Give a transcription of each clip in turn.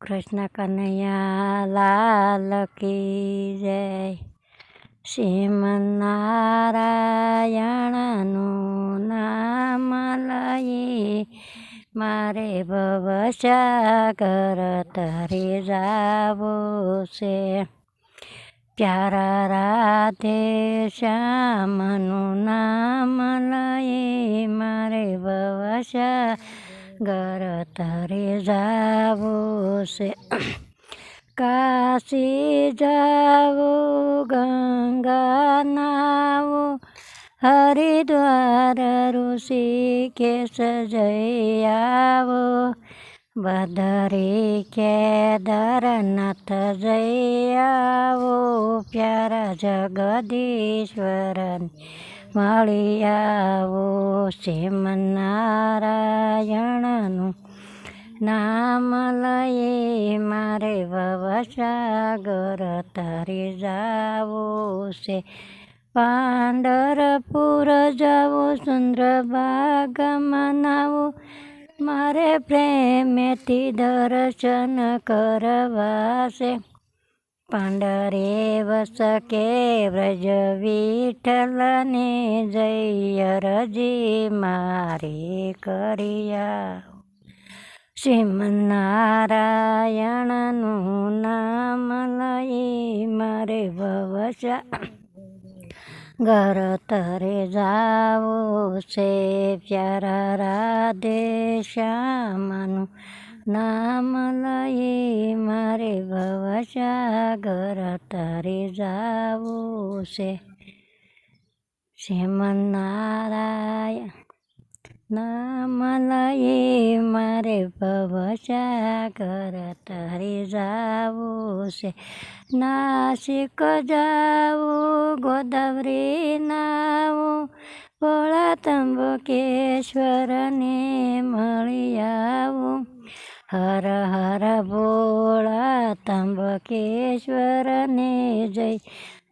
કૃષ્ણ કનૈયા લાલ કી જય. શ્રીમનારાયણનું નામ લઈ મારે ભવસાગર તરી જાવું છે. પ્યારા રાધે શ્યામનું નામ લઈ મારે ભવસા ઘર જાવો છે. કાશી જાવું, ગંગા નાવો, હરિદ્વાર, ઋષિકેશ જઈ આવો. બદરી કેદારનાથ જઈ આવો, પ્યારા જગદીશ્વરન મળી આવો શ્રીમનારાયણનું નામ લઈએ મારે વવસાગર, તરી જાવો છે. પાંડરપુર જવું સુંદરબાગ મનાવો. મારે પ્રેમેથી દર્શન કરવા છે. પાંડરે વસકે વ્રજ વિઠ્ઠલને જય રજી મારે કરિયા. શ્રીમનારાયણનું નામ લઈ મારે ભવસા ઘર તરે જાવો છે પ્યારા રાધે શ્યામનું નામ લઈ મારે ભવસાગર તરે જાવું છે. શ્રીમનારાયણ નામ લઈ મારે ભવસાગર તરી જાવું છે. નાસિક જાવું, ગોદાવરી નાવું પોળા ત્રંબકેશ્વરને મળી આવું. હર હર ભોળા ત્રંબકેશ્વરને જય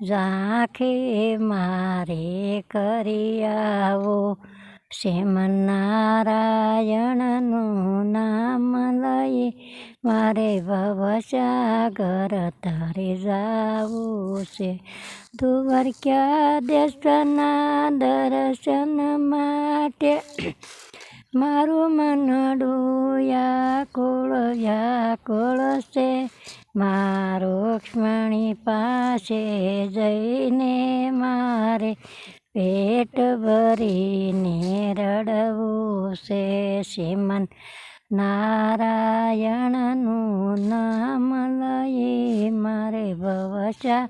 ઝાંખે મારે કરી આવો શ્રીમનારાયણનું નામ લઈ મારે ભવસાગર તારે જાવું છે દ્વારકા દેશના દર્શન માટે મારું મન ડોયા કોળ વ્યાકુળ છે મારો લક્ષ્મણી પાસે જઈને મારે પેટ ભરીને રડવું છે. શ્રીમન નારાયણનું નામ લઈ મારે ભવસા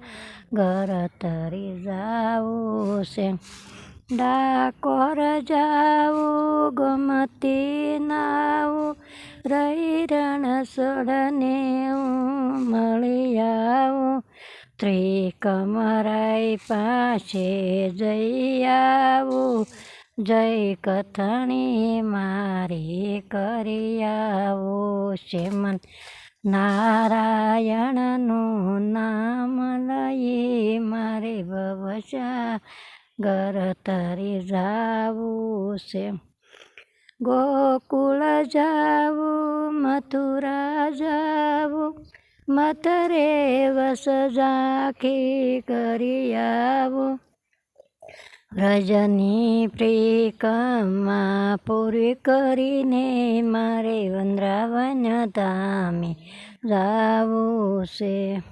ઘર તરી જાવું છે. ડાકોર જાવું ગમતી નાવું રહી રણ સોડને મળી આવું ત્રિકમરાઈ પાસે જઈ આવું જય કથણી મારી કરી આવો શ્રીમન નારાયણનું નામ લઈ મારે ભવસા ઘર તરી જાવું છે. ગોકુળ જાવું, મથુરા જાવું, મથરે વસ ઝાંખી કરી આવું. રજની પ્રિકમા પૂરી કરીને મારે વંદ્રાવન ધામે જાવું છે.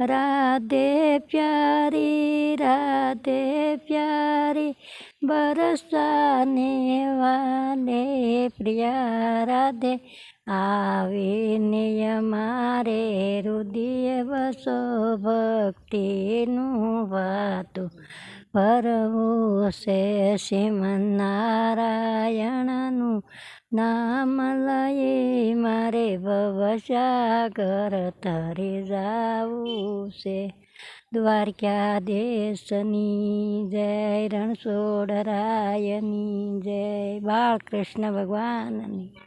રાધે પ્યારી રાધે પ્યારી બરસાને વાલે પ્રિયા રાધે આવીને અમારે રુદિય બસો ભક્તિનું વાતું પરવું છે શ્રીમનારાયણનું નામ લઈ, મારે ભવસાગર તરી જાવું છે. દ્વારકાધીશની જય રણછોડરાયની જય બાળકૃષ્ણ ભગવાનની